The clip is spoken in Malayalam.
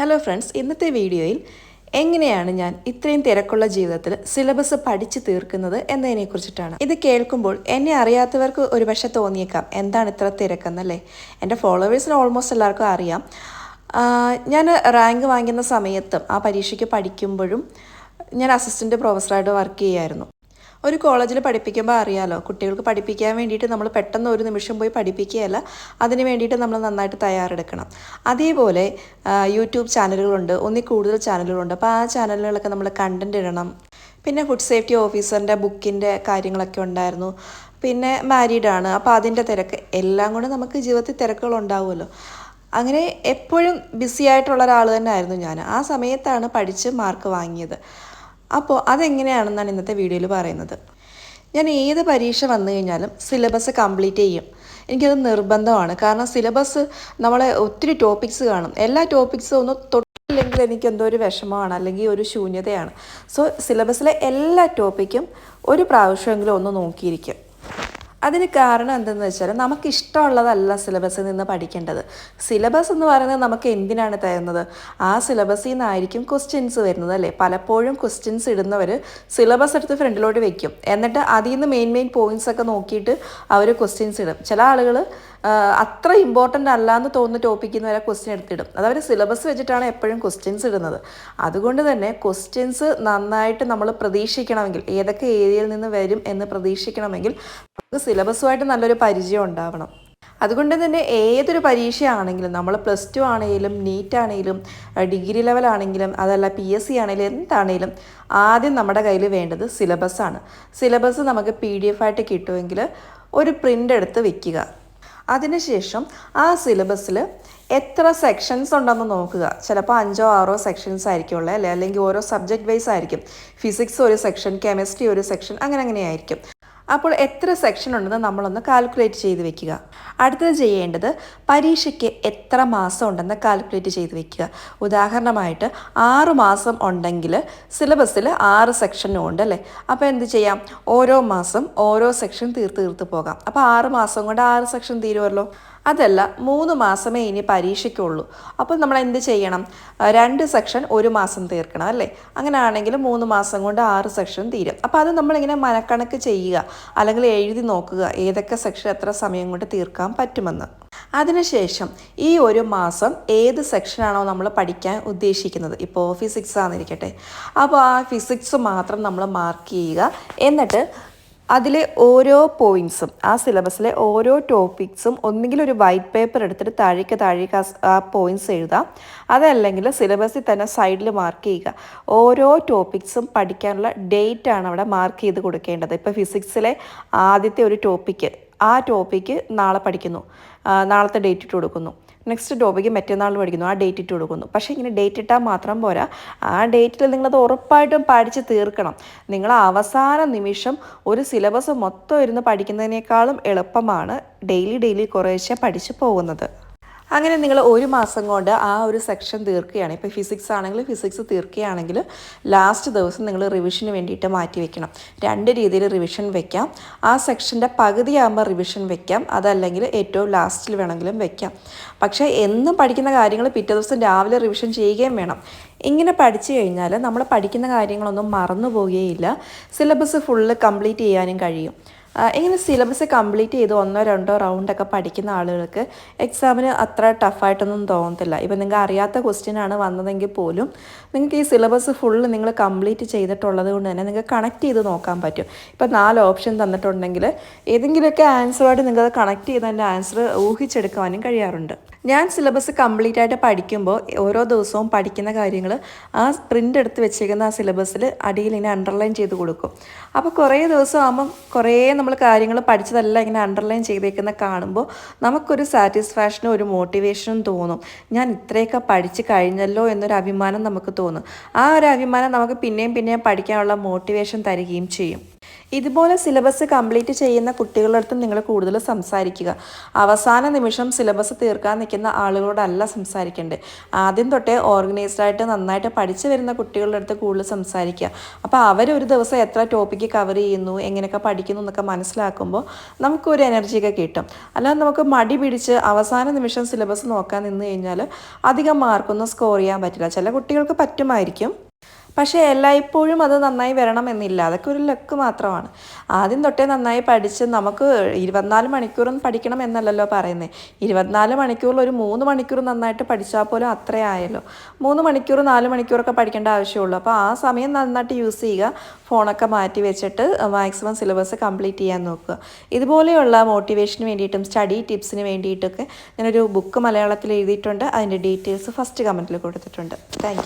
ഹലോ ഫ്രണ്ട്സ് ഇന്നത്തെ വീഡിയോയിൽ എങ്ങനെയാണ് ഞാൻ ഇത്രയും തിരക്കുള്ള ജീവിതത്തിൽ സിലബസ് പഠിച്ചു തീർക്കുന്നത് എന്നതിനെ കുറിച്ചിട്ടാണ്. ഇത് കേൾക്കുമ്പോൾ എന്നെ അറിയാത്തവർക്ക് ഒരുപക്ഷെ തോന്നിയേക്കാം. എന്താണ് ഇത്ര തിരക്കെന്നല്ലേ? എന്റെ ഫോളോവേഴ്സിന് ഓൾമോസ്റ്റ് എല്ലാവർക്കും അറിയാം. ഞാൻ റാങ്ക് വാങ്ങുന്ന സമയത്തും ആ പരീക്ഷയ്ക്ക് പഠിക്കുമ്പോഴും ഞാൻ അസിസ്റ്റന്റ് പ്രൊഫസറായിട്ട് വർക്ക് ചെയ്യുമായിരുന്നു ഒരു കോളേജിൽ പഠിപ്പിക്കുമ്പോൾ അറിയാലോ കുട്ടികൾക്ക് പഠിപ്പിക്കാൻ വേണ്ടിയിട്ട് നമ്മൾ പെട്ടെന്ന് ഒരു നിമിഷം പോയി പഠിപ്പിക്കുകയല്ല അതിന് വേണ്ടിയിട്ട് നമ്മൾ നന്നായിട്ട് തയ്യാറെടുക്കണം. അതേപോലെ യൂട്യൂബ് ചാനലുകളുണ്ട് ഒന്നിൽ കൂടുതൽ ചാനലുകളുണ്ട്. അപ്പോൾ ആ ചാനലുകളൊക്കെ നമ്മൾ കണ്ടന്റ് ഇടണം. പിന്നെ ഫുഡ് സേഫ്റ്റി ഓഫീസറിന്റെ ബുക്കിന്റെ കാര്യങ്ങളൊക്കെ ഉണ്ടായിരുന്നു. പിന്നെ മാരീഡാണ് അപ്പോൾ അതിന്റെ തിരക്ക് എല്ലാം കൊണ്ട് നമുക്ക് ജീവിതത്തിൽ തിരക്കുകൾ ഉണ്ടാവുമല്ലോ. അങ്ങനെ എപ്പോഴും ബിസി ആയിട്ടുള്ള ഒരാൾ തന്നെ ആയിരുന്നു ഞാൻ. ആ സമയത്താണ് പഠിച്ച് മാർക്ക് വാങ്ങിയത്. അപ്പോൾ അതെങ്ങനെയാണെന്നാണ് ഇന്നത്തെ വീഡിയോയിൽ പറയുന്നത്. ഞാൻ ഏത് പരീക്ഷ വന്നു കഴിഞ്ഞാലും സിലബസ് കംപ്ലീറ്റ് ചെയ്യും. എനിക്കത് നിർബന്ധമാണ്. കാരണം സിലബസ് നമ്മളെ ഒത്തിരി ടോപ്പിക്സ് കാണും. എല്ലാ ടോപ്പിക്സും ഒന്ന് തൊട്ടില്ലെങ്കിൽ എനിക്ക് എന്തോ ഒരു വിഷമമാണ് അല്ലെങ്കിൽ ഒരു ശൂന്യതയാണ്. സോ സിലബസിലെ എല്ലാ ടോപ്പിക്കും ഒരു പ്രാവശ്യമെങ്കിലും ഒന്ന് നോക്കിയിരിക്കും. അതിന് കാരണം എന്തെന്ന് വെച്ചാൽ നമുക്ക് ഇഷ്ടമുള്ളതല്ല സിലബസിൽ നിന്ന് പഠിക്കേണ്ടത്. സിലബസ് എന്ന് പറയുന്നത് നമുക്ക് എന്തിനാണ് തരുന്നത്? ആ സിലബസിൽ നിന്നായിരിക്കും ക്വസ്റ്റ്യൻസ് വരുന്നത് അല്ലേ? പലപ്പോഴും ക്വസ്റ്റ്യൻസ് ഇടുന്നവർ സിലബസ് എടുത്ത് ഫ്രണ്ടിലോട്ട് വെക്കും. എന്നിട്ട് അതിൽ നിന്ന് മെയിൻ മെയിൻ പോയിന്റ്സ് ഒക്കെ നോക്കിയിട്ട് അവർ ക്വസ്റ്റ്യൻസ് ഇടും. ചില ആളുകൾ അത്ര ഇമ്പോർട്ടന്റ് അല്ല എന്ന് തോന്നുന്ന ടോപ്പിക്കിൽ നിന്ന് വരെ ക്വസ്റ്റ്യൻ എടുത്തിടും. അത് അവർ സിലബസ് വെച്ചിട്ടാണ് എപ്പോഴും ക്വസ്റ്റ്യൻസ് ഇടുന്നത്. അതുകൊണ്ട് തന്നെ ക്വസ്റ്റ്യൻസ് നന്നായിട്ട് നമ്മൾ പ്രതീക്ഷിക്കണമെങ്കിൽ ഏതൊക്കെ ഏരിയയിൽ നിന്ന് വരും എന്ന് പ്രതീക്ഷിക്കണമെങ്കിൽ നമുക്ക് സിലബസുമായിട്ട് നല്ലൊരു പരിചയം ഉണ്ടാവണം. അതുകൊണ്ട് തന്നെ ഏതൊരു പരീക്ഷയാണെങ്കിലും നമ്മൾ പ്ലസ് ടു ആണെങ്കിലും നീറ്റ് ആണെങ്കിലും ഡിഗ്രി ലെവലാണെങ്കിലും അതല്ല പി എസ് സി ആണെങ്കിലും എന്താണെങ്കിലും ആദ്യം നമ്മുടെ കയ്യിൽ വേണ്ടത് ആണ്. സിലബസ് നമുക്ക് പി ഡി എഫ് ആയിട്ട് കിട്ടുമെങ്കിൽ ഒരു പ്രിന്റ് എടുത്ത് വെക്കുക. അതിനുശേഷം ആ സിലബസിൽ എത്ര സെക്ഷൻസ് ഉണ്ടെന്ന് നോക്കുക. ചിലപ്പോൾ അഞ്ചോ ആറോ സെക്ഷൻസ് ആയിരിക്കും ഉള്ളത് അല്ലേ? അല്ലെങ്കിൽ ഓരോ സബ്ജക്റ്റ് വൈസ് ആയിരിക്കും. ഫിസിക്സ് ഒരു സെക്ഷൻ കെമിസ്ട്രി ഒരു സെക്ഷൻ അങ്ങനെ അങ്ങനെ ആയിരിക്കും. അപ്പോൾ എത്ര സെക്ഷൻ ഉണ്ടെന്ന് നമ്മളൊന്ന് കാൽക്കുലേറ്റ് ചെയ്ത് വെക്കുക. അടുത്തത് ചെയ്യേണ്ടത് പരീക്ഷയ്ക്ക് എത്ര മാസം ഉണ്ടെന്ന് കാൽക്കുലേറ്റ് ചെയ്ത് വെക്കുക. ഉദാഹരണമായിട്ട് ആറ് മാസം ഉണ്ടെങ്കിൽ സിലബസിൽ ആറ് സെക്ഷനും ഉണ്ട് അല്ലേ? അപ്പോൾ എന്ത് ചെയ്യാം? ഓരോ മാസം ഓരോ സെക്ഷൻ തീർത്ത് തീർത്ത് പോകാം. അപ്പോൾ ആറ് മാസം കൊണ്ട് ആറ് സെക്ഷൻ തീരുമല്ലോ അതല്ല മൂന്ന് മാസമേ ഇനി പരീക്ഷയ്ക്കുള്ളൂ. അപ്പോൾ നമ്മൾ എന്ത് ചെയ്യണം രണ്ട് സെക്ഷൻ ഒരു മാസം തീർക്കണം അല്ലേ? അങ്ങനെ ആണെങ്കിൽ മൂന്ന് മാസം കൊണ്ട് ആറ് സെക്ഷൻ തീരും. അപ്പോൾ അത് നമ്മളിങ്ങനെ മനക്കണക്ക് ചെയ്യുക അല്ലെങ്കിൽ എഴുതി നോക്കുക ഏതൊക്കെ സെക്ഷൻ എത്ര സമയം കൊണ്ട് തീർക്കാൻ പറ്റുമെന്ന്. അതിനുശേഷം ഈ ഒരു മാസം ഏത് സെക്ഷനാണോ നമ്മൾ പഠിക്കാൻ ഉദ്ദേശിക്കുന്നത്? ഇപ്പോൾ ഫിസിക്സ് ആണെന്നിരിക്കട്ടെ. അപ്പോൾ ആ ഫിസിക്സ് മാത്രം നമ്മൾ മാർക്ക് ചെയ്യുക. എന്നിട്ട് അതിലെ ഓരോ പോയിന്റ്സും ആ സിലബസിലെ ഓരോ ടോപ്പിക്സും ഒന്നുകിൽ ഒരു വൈറ്റ് പേപ്പർ എടുത്തിട്ട് താഴേക്ക് താഴേക്ക് ആ സ് എഴുതാം. അതല്ലെങ്കിൽ സിലബസിൽ തന്നെ സൈഡിൽ മാർക്ക് ചെയ്യുക. ഓരോ ടോപ്പിക്സും പഠിക്കാനുള്ള ഡേറ്റ് ആണ് അവിടെ മാർക്ക് ചെയ്ത് കൊടുക്കേണ്ടത്. ഇപ്പോൾ ഫിസിക്സിലെ ആദ്യത്തെ ഒരു ടോപ്പിക്ക് ആ ടോപ്പിക്ക് നാളെ പഠിക്കുന്നു. നാളത്തെ ഡേറ്റ് ഇട്ട് കൊടുക്കുന്നു. നെക്സ്റ്റ് ടോപ്പിക്ക് മറ്റന്നാൾ പഠിക്കുന്നു. ആ ഡേറ്റ് ഇട്ട് കൊടുക്കുന്നു. പക്ഷേ ഇങ്ങനെ ഡേറ്റ് ഇട്ടാൽ മാത്രം പോരാ. ആ ഡേറ്റിൽ നിങ്ങളത് ഉറപ്പായിട്ടും പഠിച്ച് തീർക്കണം. നിങ്ങൾ അവസാന നിമിഷം ഒരു സിലബസ് മൊത്തം ഇരുന്ന് പഠിക്കുന്നതിനേക്കാളും എളുപ്പമാണ് ഡെയിലി ഡെയിലി കുറേശ്ശെ പഠിച്ചു പോകുന്നത്. അങ്ങനെ നിങ്ങൾ ഒരു മാസം കൊണ്ട് ആ ഒരു സെക്ഷൻ തീർക്കുകയാണ്. ഇപ്പോൾ ഫിസിക്സ് ആണെങ്കിൽ ഫിസിക്സ് തീർക്കുകയാണെങ്കിൽ ലാസ്റ്റ് ദിവസം നിങ്ങൾ റിവിഷന് വേണ്ടിയിട്ട് മാറ്റി വെക്കണം. രണ്ട് രീതിയിൽ റിവിഷൻ വെക്കാം. ആ സെക്ഷന്റെ പകുതിയാകുമ്പോൾ റിവിഷൻ വെക്കാം. അതല്ലെങ്കിൽ ഏറ്റവും ലാസ്റ്റിൽ വേണമെങ്കിലും വെക്കാം. പക്ഷേ എന്നും പഠിക്കുന്ന കാര്യങ്ങൾ പിറ്റേ ദിവസം രാവിലെ റിവിഷൻ ചെയ്യുകയും വേണം. ഇങ്ങനെ പഠിച്ചു കഴിഞ്ഞാൽ നമ്മൾ പഠിക്കുന്ന കാര്യങ്ങളൊന്നും മറന്നു പോവുകയില്ല സിലബസ് ഫുള്ള് കംപ്ലീറ്റ് ചെയ്യാനും കഴിയും. ഇങ്ങനെ സിലബസ് കംപ്ലീറ്റ് ചെയ്ത് ഒന്നോ രണ്ടോ റൗണ്ടൊക്കെ പഠിക്കുന്ന ആളുകൾക്ക് എക്സാമിന് അത്ര ടഫായിട്ടൊന്നും തോന്നത്തില്ല. ഇപ്പം നിങ്ങൾക്ക് അറിയാത്ത ക്വസ്റ്റ്യൻ ആണ് വന്നതെങ്കിൽ പോലും നിങ്ങൾക്ക് ഈ സിലബസ് ഫുള്ള് നിങ്ങൾ കംപ്ലീറ്റ് ചെയ്തിട്ടുള്ളത് കൊണ്ട് തന്നെ നിങ്ങൾക്ക് കണക്ട് ചെയ്ത് നോക്കാൻ പറ്റും. ഇപ്പം നാല് ഓപ്ഷൻ തന്നിട്ടുണ്ടെങ്കിൽ ഏതെങ്കിലുമൊക്കെ ആൻസറുമായിട്ട് നിങ്ങൾക്ക് കണക്ട് ചെയ്ത് അതിന്റെ ആൻസർ ഊഹിച്ചെടുക്കാനും കഴിയാറുണ്ട്. ഞാൻ സിലബസ് കംപ്ലീറ്റ് ആയിട്ട് പഠിക്കുമ്പോൾ ഓരോ ദിവസവും പഠിക്കുന്ന കാര്യങ്ങൾ ആ പ്രിന്റ് എടുത്ത് വെച്ചേക്കുന്ന ആ സിലബസിൽ അടിയിൽ ഇങ്ങനെ അണ്ടർലൈൻ ചെയ്ത് കൊടുക്കും. അപ്പോൾ കുറേ ദിവസം ആകുമ്പം കുറേ നമ്മൾ കാര്യങ്ങൾ പഠിച്ചതെല്ലാം ഇങ്ങനെ അണ്ടർലൈൻ ചെയ്തേക്കുന്ന കാണുമ്പോൾ നമുക്കൊരു സാറ്റിസ്ഫാക്ഷനും ഒരു മോട്ടിവേഷനും തോന്നും. ഞാൻ ഇത്രയൊക്കെ പഠിച്ച് കഴിഞ്ഞല്ലോ എന്നൊരു അഭിമാനം നമുക്ക് തോന്നും. ആ ഒരു അഭിമാനം നമുക്ക് പിന്നെയും പിന്നെയും പഠിക്കാനുള്ള മോട്ടിവേഷൻ തരികയും ചെയ്യും. ഇതുപോലെ സിലബസ് കംപ്ലീറ്റ് ചെയ്യുന്ന കുട്ടികളുടെ അടുത്ത് നിങ്ങൾ കൂടുതൽ സംസാരിക്കുക. അവസാന നിമിഷം സിലബസ് തീർക്കാൻ നിൽക്കുന്ന ആളുകളോടല്ല സംസാരിക്കേണ്ടത്. ആദ്യം തൊട്ടേ ഓർഗനൈസ്ഡ് ആയിട്ട് നന്നായിട്ട് പഠിച്ചു വരുന്ന കുട്ടികളുടെ അടുത്ത് കൂടുതൽ സംസാരിക്കുക. അപ്പോൾ അവർ ഒരു ദിവസം എത്ര ടോപ്പിക്ക് കവർ ചെയ്യുന്നു എങ്ങനെയൊക്കെ പഠിക്കുന്നു എന്നൊക്കെ മനസ്സിലാക്കുമ്പോൾ നമുക്കൊരു എനർജിയൊക്കെ കിട്ടും. അല്ലാതെ നമുക്ക് മടി പിടിച്ച് അവസാന നിമിഷം സിലബസ് നോക്കാൻ നിന്ന് കഴിഞ്ഞാൽ അധികം മാർക്കൊന്നും സ്കോർ ചെയ്യാൻ പറ്റില്ല. ചില കുട്ടികൾക്ക് പറ്റുമായിരിക്കും. പക്ഷേ എല്ലായ്പ്പോഴും അത് നന്നായി വരണമെന്നില്ല. അതൊക്കെ ഒരു ലക്ക് മാത്രമാണ്. ആദ്യം തൊട്ടേ നന്നായി പഠിച്ച് നമുക്ക് ഇരുപത്തിനാല് മണിക്കൂറും പഠിക്കണം എന്നല്ലല്ലോ പറയുന്നത് ഇരുപത്തിനാല് മണിക്കൂറിൽ ഒരു മൂന്ന് മണിക്കൂർ നന്നായിട്ട് പഠിച്ചാൽ പോലും അത്രയായല്ലോ മൂന്ന് മണിക്കൂർ നാല് മണിക്കൂറൊക്കെ പഠിക്കേണ്ട ആവശ്യമുള്ളൂ. അപ്പോൾ ആ സമയം നന്നായിട്ട് യൂസ് ചെയ്യുക. ഫോണൊക്കെ മാറ്റി വെച്ചിട്ട് മാക്സിമം സിലബസ് കംപ്ലീറ്റ് ചെയ്യാൻ നോക്കുക. ഇതുപോലെയുള്ള മോട്ടിവേഷന് വേണ്ടിയിട്ടും സ്റ്റഡി ടിപ്സിന് വേണ്ടിയിട്ടൊക്കെ ഞാനൊരു ബുക്ക് മലയാളത്തിൽ എഴുതിയിട്ടുണ്ട്. അതിന്റെ ഡീറ്റെയിൽസ് ഫസ്റ്റ് കമന്റിൽ കൊടുത്തിട്ടുണ്ട്. താങ്ക്